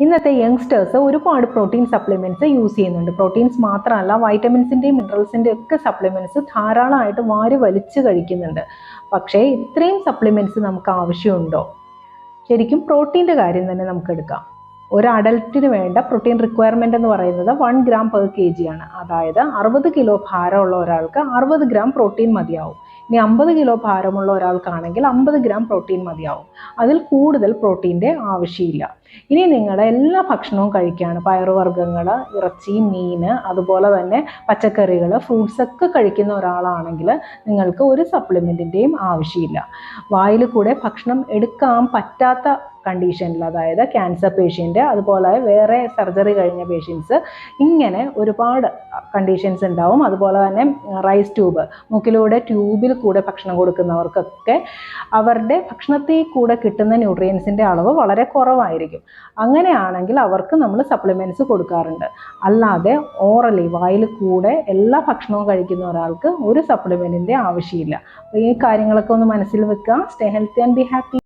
ഇന്നത്തെ യങ്സ്റ്റേഴ്സ് ഒരുപാട് protein supplements use ചെയ്യുന്നുണ്ട്. പ്രോട്ടീൻസ് മാത്രമല്ല വൈറ്റമിൻസിന്റെയും മിനറൽസിന്റെയും ഒക്കെ സപ്ലിമെന്റ്സ് ധാരാളമായിട്ട് വാരി വലിച്ച് കഴിക്കുന്നുണ്ട്. പക്ഷേ ഇത്രയും സപ്ലിമെന്റ്സ് നമുക്ക് ആവശ്യമുണ്ടോ? ശരിക്കും പ്രോട്ടീന്റെ കാര്യം തന്നെ നമുക്ക് എടുക്കാം. ഒരു അഡൽട്ടിന് വേണ്ട പ്രോട്ടീൻ റിക്വയർമെന്റ് എന്ന് പറയുന്നത് one gram per K G ആണ്. അതായത് അറുപത് കിലോ ഭാരമുള്ള ഒരാൾക്ക് അറുപത് ഗ്രാം പ്രോട്ടീൻ മതിയാവും. ഇനി അമ്പത് കിലോ ഭാരമുള്ള ഒരാൾക്കാണെങ്കിൽ അമ്പത് ഗ്രാം പ്രോട്ടീൻ മതിയാവും. അതിൽ കൂടുതൽ പ്രോട്ടീന്റെ ആവശ്യമില്ല. ഇനി നിങ്ങൾ എല്ലാ ഭക്ഷണവും കഴിക്കുകയാണ് പയറുവർഗങ്ങൾ ഇറച്ചി മീൻ അതുപോലെ തന്നെ പച്ചക്കറികൾ ഫ്രൂട്ട്സ് ഒക്കെ കഴിക്കുന്ന ഒരാളാണെങ്കിൽ നിങ്ങൾക്ക് ഒരു സപ്ലിമെന്റിന്റെയും ആവശ്യമില്ല. വായിൽ കൂടെ ഭക്ഷണം എടുക്കാൻ പറ്റാത്ത കണ്ടീഷനിൽ അതായത് ക്യാൻസർ പേഷ്യന്റ് അതുപോലെ വേറെ സർജറി കഴിഞ്ഞ പേഷ്യൻസ് ഇങ്ങനെ ഒരുപാട് കണ്ടീഷൻസ് ഉണ്ടാവും. അതുപോലെ തന്നെ റൈസ് ട്യൂബ് മൂക്കിലൂടെ ട്യൂബിൽ കൂടെ ഭക്ഷണം കൊടുക്കുന്നവർക്കൊക്കെ അവരുടെ ഭക്ഷണത്തിൽ കൂടെ കിട്ടുന്ന ന്യൂട്രിയൻസിന്റെ അളവ് വളരെ കുറവായിരിക്കും. അങ്ങനെയാണെങ്കിൽ അവർക്ക് നമ്മൾ സപ്ലിമെന്റ്സ് കൊടുക്കാറുണ്ട്. അല്ലാതെ ഓറലി വായിൽ കൂടെ എല്ലാ ഭക്ഷണവും കഴിക്കുന്ന ഒരാൾക്ക് ഒരു സപ്ലിമെന്റിന്റെ ആവശ്യമില്ല. അപ്പോൾ ഈ കാര്യങ്ങളൊക്കെ ഒന്ന് മനസ്സിൽ വെക്കുക. Stay healthy and be happy